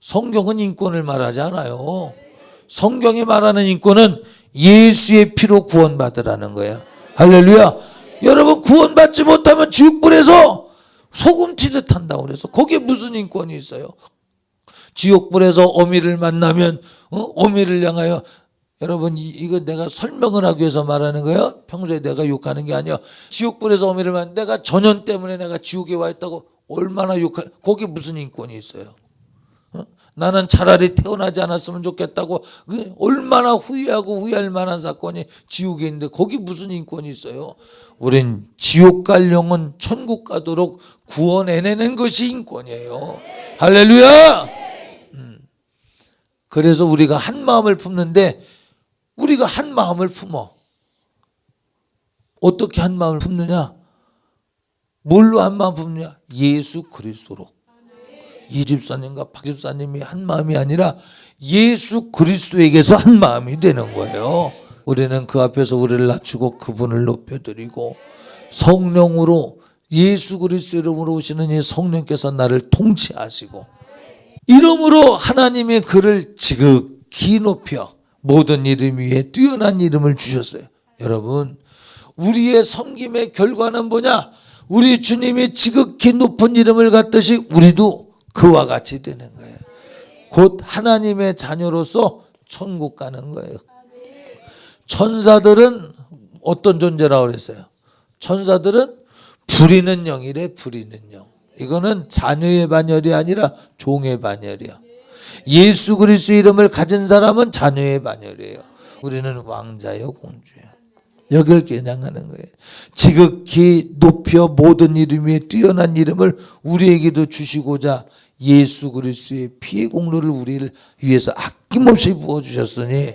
성경은 인권을 말하지 않아요. 성경이 말하는 인권은 예수의 피로 구원받으라는 거예요. 할렐루야. 여러분 구원받지 못하면 지옥불에서 소금 튀듯 한다고 그래서 거기에 무슨 인권이 있어요? 지옥불에서 어미를 만나면 어? 어미를 향하여 여러분 이, 이거 내가 설명을 하기 위해서 말하는 거예요. 평소에 내가 욕하는 게 아니야. 지옥불에서 어미를 만 내가 전연 때문에 내가 지옥에 와 있다고 얼마나 욕할 거기 무슨 인권이 있어요? 어? 나는 차라리 태어나지 않았으면 좋겠다고 그 얼마나 후회하고 후회할 만한 사건이 지옥에 있는데 거기 무슨 인권이 있어요? 우린 지옥 갈 영혼 천국 가도록 구원해내는 것이 인권이에요. 할렐루야! 음. 그래서 우리가 한 마음을 품는데 우리가 한 마음을 품어. 어떻게 한 마음을 품느냐? 뭘로 한 마음 품느냐? 예수 그리스도로. 이 집사님과 박 집사님이 한 마음이 아니라 예수 그리스도에게서 한 마음이 되는 거예요. 우리는 그 앞에서 우리를 낮추고 그분을 높여드리고 성령으로 예수 그리스도 이름으로 오시는 이 성령께서 나를 통치하시고 이름으로 하나님의 글을 지극히 높여 모든 이름 위에 뛰어난 이름을 주셨어요. 여러분, 우리의 섬김의 결과는 뭐냐? 우리 주님이 지극히 높은 이름을 갖듯이 우리도 그와 같이 되는 거예요. 곧 하나님의 자녀로서 천국 가는 거예요. 천사들은 어떤 존재라고 그랬어요? 천사들은 부리는 영이래, 부리는 영. 이거는 자녀의 반열이 아니라 종의 반열이야. 예수 그리스도 이름을 가진 사람은 자녀의 반열이에요. 우리는 왕자요, 공주예요. 여길 겨냥하는 거예요. 지극히 높여 모든 이름 위에 뛰어난 이름을 우리에게도 주시고자 예수 그리스도의 피의 공로를 우리를 위해서 아낌없이 부어 주셨으니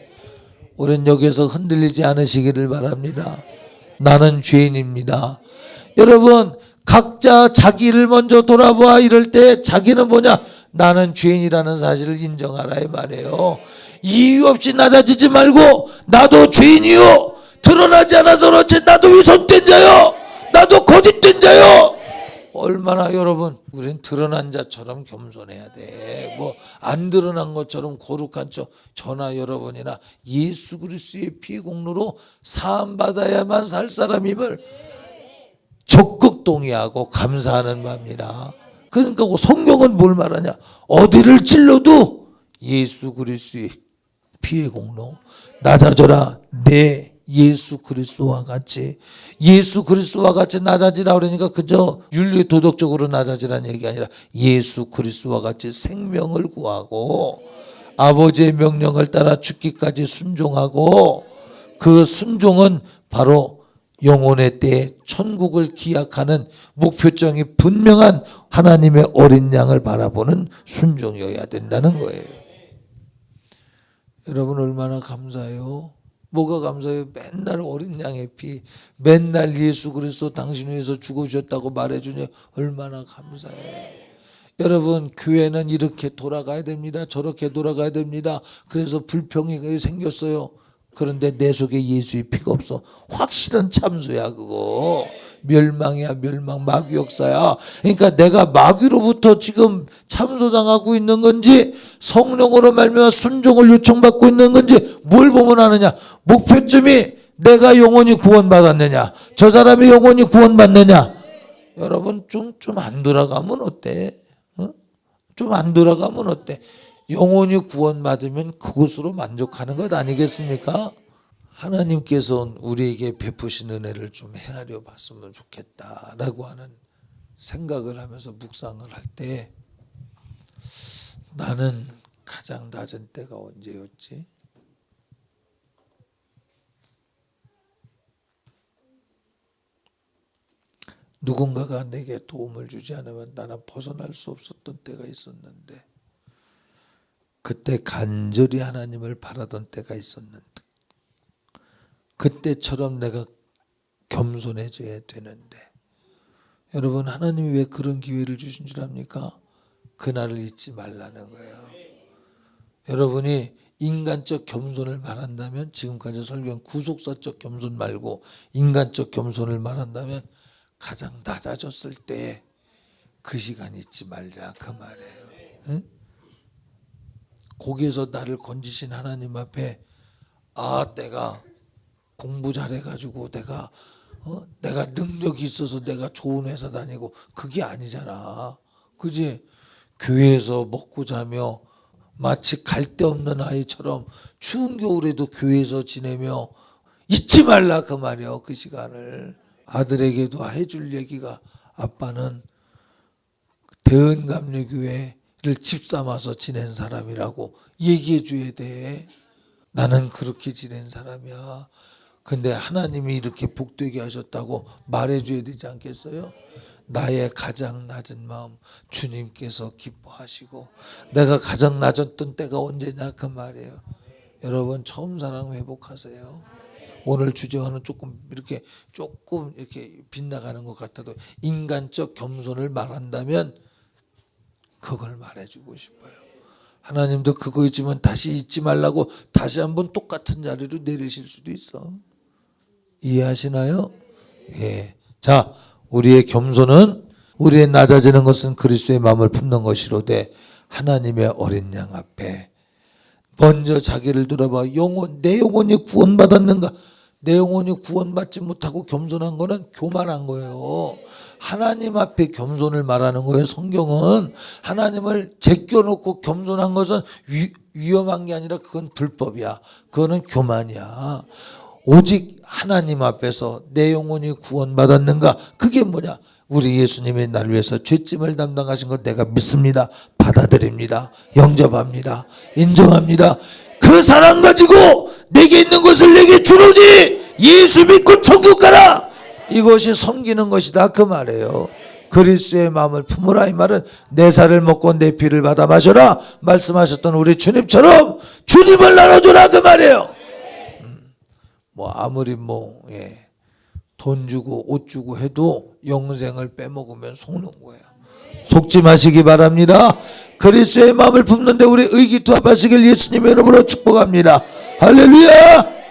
우리는 여기서 흔들리지 않으시기를 바랍니다. 나는 죄인입니다. 여러분 각자 자기를 먼저 돌아보아 이럴 때 자기는 뭐냐? 나는 죄인이라는 사실을 인정하라 이 말이에요. 이유 없이 낮아지지 말고 나도 죄인이요. 드러나지 않아서 그렇지 나도 위선된 자요. 나도 거짓된 자요. 얼마나 여러분 우린 드러난 자처럼 겸손해야 돼. 뭐 안 드러난 것처럼 거룩한 척 저나 여러분이나 예수 그리스도의 피 공로로 사함 받아야만 살 사람임을 적극 동의하고 감사하는 바입니다. 그러니까 그 성경은 뭘 말하냐? 어디를 찔러도 예수 그리스도의 피의 공로 낮아져라 내 예수 그리스도와 같이 예수 그리스도와 같이 낮아지라 그러니까 그저 윤리 도덕적으로 낮아지라는 얘기 아니라 예수 그리스도와 같이 생명을 구하고 아버지의 명령을 따라 죽기까지 순종하고 그 순종은 바로 영혼의 때에 천국을 기약하는 목표점이 분명한 하나님의 어린 양을 바라보는 순종이어야 된다는 거예요. 여러분 얼마나 감사해요. 뭐가 감사해요? 맨날 어린 양의 피, 맨날 예수 그리스도 당신 위해서 죽어주셨다고 말해주니 얼마나 감사해요. 여러분 교회는 이렇게 돌아가야 됩니다. 저렇게 돌아가야 됩니다. 그래서 불평이 생겼어요. 그런데 내 속에 예수의 피가 없어. 확실한 참수야 그거. 멸망이야 멸망 마귀 역사야. 그러니까 내가 마귀로부터 지금 참소당하고 있는 건지 성령으로 말미암아 순종을 요청받고 있는 건지 뭘 보면 아느냐. 목표점이 내가 영원히 구원받았느냐. 저 사람이 영원히 구원받느냐. 여러분 좀 좀 안 돌아가면 어때? 어? 좀안 돌아가면 어때? 영원히 구원받으면 그것으로 만족하는 것 아니겠습니까? 하나님께서 우리에게 베푸신 은혜를 좀 헤아려 봤으면 좋겠다라고 하는 생각을 하면서 묵상을 할 때 나는 가장 낮은 때가 언제였지? 누군가가 내게 도움을 주지 않으면 나는 벗어날 수 없었던 때가 있었는데 그때 간절히 하나님을 바라던 때가 있었는데 그때처럼 내가 겸손해져야 되는데 여러분 하나님이 왜 그런 기회를 주신 줄 압니까? 그날을 잊지 말라는 거예요. 여러분이 인간적 겸손을 말한다면 지금까지 설교한 구속사적 겸손 말고 인간적 겸손을 말한다면 가장 낮아졌을 때 그 시간 잊지 말자 그 말이에요. 응? 거기에서 나를 건지신 하나님 앞에 아 내가 공부 잘해가지고 내가 어? 내가 능력이 있어서 내가 좋은 회사 다니고 그게 아니잖아. 그지? 교회에서 먹고 자며 마치 갈 데 없는 아이처럼 추운 겨울에도 교회에서 지내며 잊지 말라 그 말이요 그 시간을 아들에게도 해줄 얘기가 아빠는 대은감리교회를 집 삼아서 지낸 사람이라고 얘기해 줘야 돼. 나는 그렇게 지낸 사람이야. 근데 하나님이 이렇게 복되게 하셨다고 말해 줘야 되지 않겠어요? 나의 가장 낮은 마음 주님께서 기뻐하시고 내가 가장 낮았던 때가 언제냐 그 말이에요. 여러분 처음 사랑 회복하세요. 오늘 주제와는 조금 이렇게 조금 이렇게 빗나가는 것 같아도 인간적 겸손을 말한다면 그걸 말해주고 싶어요. 하나님도 그거 있지만 다시 잊지 말라고 다시 한번 똑같은 자리로 내리실 수도 있어. 이해하시나요? 예. 자, 우리의 겸손은 우리의 낮아지는 것은 그리스도의 마음을 품는 것이로되 하나님의 어린 양 앞에 먼저 자기를 돌아봐 영혼 내 영혼이 구원받았는가 내 영혼이 구원받지 못하고 겸손한 거는 교만한 거예요. 하나님 앞에 겸손을 말하는 거예요. 성경은 하나님을 제껴놓고 겸손한 것은 위, 위험한 게 아니라 그건 불법이야. 그거는 교만이야. 오직 하나님 앞에서 내 영혼이 구원받았는가? 그게 뭐냐? 우리 예수님이 나를 위해서 죄짐을 담당하신 것 내가 믿습니다. 받아들입니다. 영접합니다. 인정합니다. 그 사랑 가지고 내게 있는 것을 내게 주노니 예수 믿고 천국 가라. 이것이 섬기는 것이다 그 말이에요. 그리스도의 마음을 품으라 이 말은 내 살을 먹고 내 피를 받아 마셔라 말씀하셨던 우리 주님처럼 주님을 나눠주라 그 말이에요. 뭐 아무리 뭐 예, 돈 주고 옷 주고 해도 영생을 빼먹으면 속는 거예요. 속지 마시기 바랍니다. 그리스도의 마음을 품는데 우리 의기투합하시길 예수님의 이름으로 축복합니다. 할렐루야!